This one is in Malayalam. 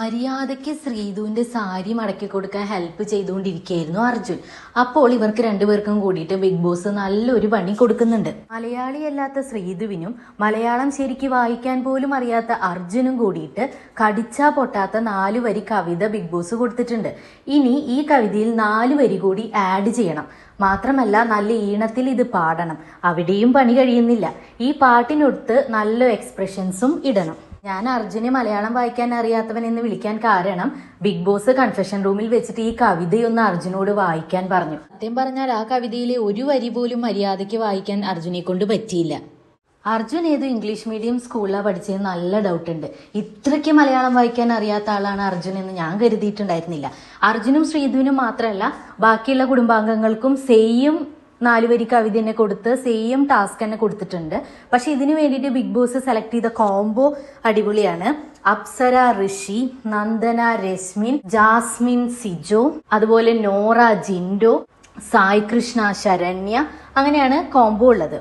മര്യാദയ്ക്ക് ശ്രീധുവിന്റെ സാരി മടക്കി കൊടുക്കാൻ ഹെൽപ്പ് ചെയ്തുകൊണ്ടിരിക്കുകയായിരുന്നു അർജുൻ. അപ്പോൾ ഇവർക്ക് രണ്ടുപേർക്കും കൂടിയിട്ട് ബിഗ് ബോസ് നല്ലൊരു പണി കൊടുക്കുന്നുണ്ട്. മലയാളിയല്ലാത്ത ശ്രീധുവിനും മലയാളം ശരിക്ക് വായിക്കാൻ പോലും അറിയാത്ത അർജുനും കൂടിയിട്ട് കടിച്ചാ പൊട്ടാത്ത നാലു വരി കവിത ബിഗ് ബോസ് കൊടുത്തിട്ടുണ്ട്. ഇനി ഈ കവിതയിൽ നാലു വരി കൂടി ആഡ് ചെയ്യണം. മാത്രമല്ല നല്ല ഈണത്തിൽ ഇത് പാടണം. അവിടെയും പണി കഴിയുന്നില്ല. ഈ പാട്ടിനൊടുത്ത് നല്ല എക്സ്പ്രഷൻസും ഇടണം. ഞാൻ അർജുനെ മലയാളം വായിക്കാൻ അറിയാത്തവൻ എന്ന് വിളിക്കാൻ കാരണം ബിഗ് ബോസ് കൺഫെഷൻ റൂമിൽ വെച്ചിട്ട് ഈ കവിതയൊന്ന് അർജുനോട് വായിക്കാൻ പറഞ്ഞു. സത്യം പറഞ്ഞാൽ ആ കവിതയിലെ ഒരു വരി പോലും മര്യാദയ്ക്ക് വായിക്കാൻ അർജുനെ കൊണ്ട് പറ്റിയില്ല. അർജുൻ ഏതോ ഇംഗ്ലീഷ് മീഡിയം സ്കൂളിലാണ് പഠിച്ചത് നല്ല ഡൗട്ട് ഉണ്ട്. ഇത്രയ്ക്ക് മലയാളം വായിക്കാൻ അറിയാത്ത ആളാണ് അർജുൻ എന്ന് ഞാൻ കരുതിയിട്ടുണ്ടായിരുന്നില്ല. അർജുനും ശ്രീധുവിനും മാത്രമല്ല ബാക്കിയുള്ള കുടുംബാംഗങ്ങൾക്കും സെയിം നാല് വരി കവിത തന്നെ കൊടുത്ത് സെയിം ടാസ്ക് തന്നെ കൊടുത്തിട്ടുണ്ട്. പക്ഷെ ഇതിന് വേണ്ടിയിട്ട് ബിഗ് ബോസ് സെലക്ട് ചെയ്ത കോംബോ അടിപൊളിയാണ്. അപ്സര ഋഷി നന്ദന രശ്മിൻ ജാസ്മിൻ സിജോ അതുപോലെ നോറ ജിൻഡോ സായ് കൃഷ്ണ ശരണ്യ അങ്ങനെയാണ് കോംബോ ഉള്ളത്.